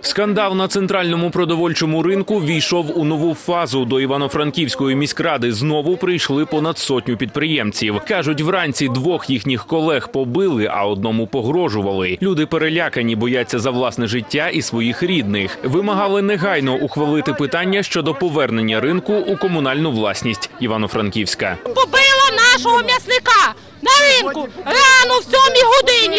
Скандал на центральному продовольчому ринку війшов у нову фазу. До Івано-Франківської міськради знову прийшли понад сотню підприємців. кажуть, вранці двох їхніх колег побили, а одному погрожували. Люди перелякані, бояться за власне життя і своїх рідних. Вимагали негайно ухвалити питання щодо повернення ринку у комунальну власність Івано-Франківська. побила нашого м'ясника на ринку рано в сьомій.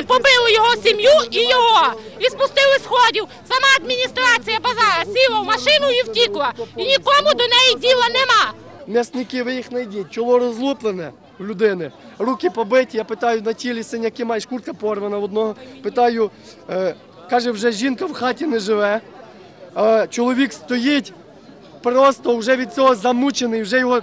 Побили його сім'ю і його. І спустили сходів. Сама адміністрація базара сіла в машину і втікла. І нікому до неї діла нема. М'ясники, ви їх знайдіть. Чоло розлуплене у людини, руки побиті. Я питаю на тілі синяки маєш, куртка порвана в одного. Питаю, е, каже, вже жінка в хаті не живе. Е, чоловік стоїть, просто вже від цього замучений, вже його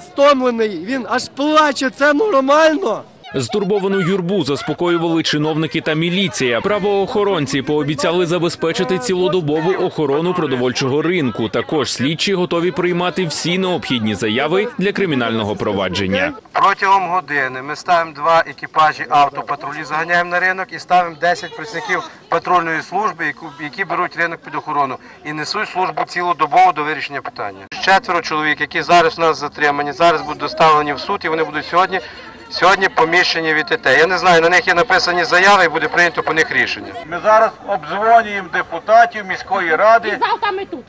стомлений. Він аж плаче. Це нормально. Стурбовану юрбу заспокоювали чиновники та міліція. Правоохоронці пообіцяли забезпечити цілодобову охорону продовольчого ринку. Також слідчі готові приймати всі необхідні заяви для кримінального провадження. Протягом години ми ставимо два екіпажі автопатрулі, заганяємо на ринок і ставимо 10 працівників патрульної служби, які беруть ринок під охорону і несуть службу цілодобово до вирішення питання. Четверо чоловік, які зараз у нас затримані, зараз будуть доставлені в суд і вони будуть сьогодні. Сьогодні поміщені від ТТ. Я не знаю, на них є написані заяви і буде прийнято по них рішення. Ми зараз обдзвонюємо депутатів міської ради. Завтра ми тут.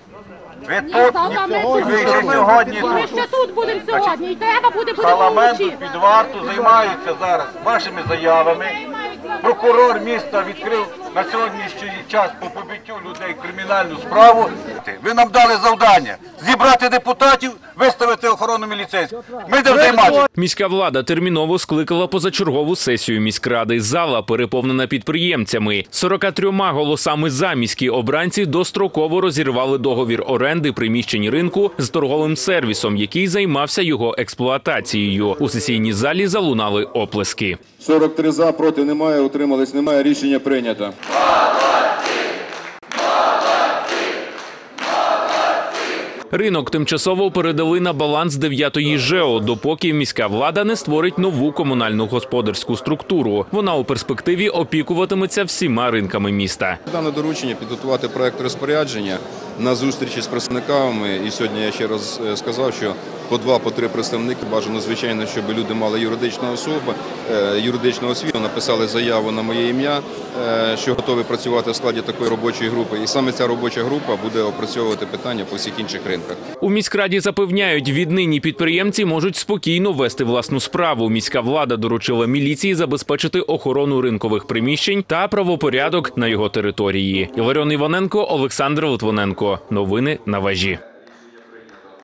Ви Ні, тут, завтра ми тут. ви ще сьогодні Ми тут. ще тут будемо сьогодні. І треба буде будемо Парламенту вночі. під варту займаються зараз вашими заявами. Прокурор міста відкрив на сьогоднішній час по побиттю людей кримінальну справу. Ви нам дали завдання зібрати депутатів, виставити охорону міліцейську. Ми йдемо займатися. Міська влада терміново скликала позачергову сесію міськради. Зала переповнена підприємцями. 43 голосами за міські обранці достроково розірвали договір оренди приміщень ринку з торговим сервісом, який займався його експлуатацією. У сесійній залі залунали оплески. 43 за, проти немає, утримались немає. Рішення прийнято. Ринок тимчасово передали на баланс 9-ї ЖЕО, допоки міська влада не створить нову комунальну господарську структуру. Вона у перспективі опікуватиметься всіма ринками міста. Дане доручення підготувати проект розпорядження на зустрічі з представниками. І сьогодні я ще раз е, сказав, що по два, по три представники бажано, звичайно, щоб люди мали юридичну особу, е, юридичну освіту, написали заяву на моє ім'я, е, що готові працювати в складі такої робочої групи. І саме ця робоча група буде опрацьовувати питання по всіх інших ринках. У міськраді запевняють, віднині підприємці можуть спокійно вести власну справу. Міська влада доручила міліції забезпечити охорону ринкових приміщень та правопорядок на його території. Іларіон Іваненко, Олександр Литвиненко. Новини на важі.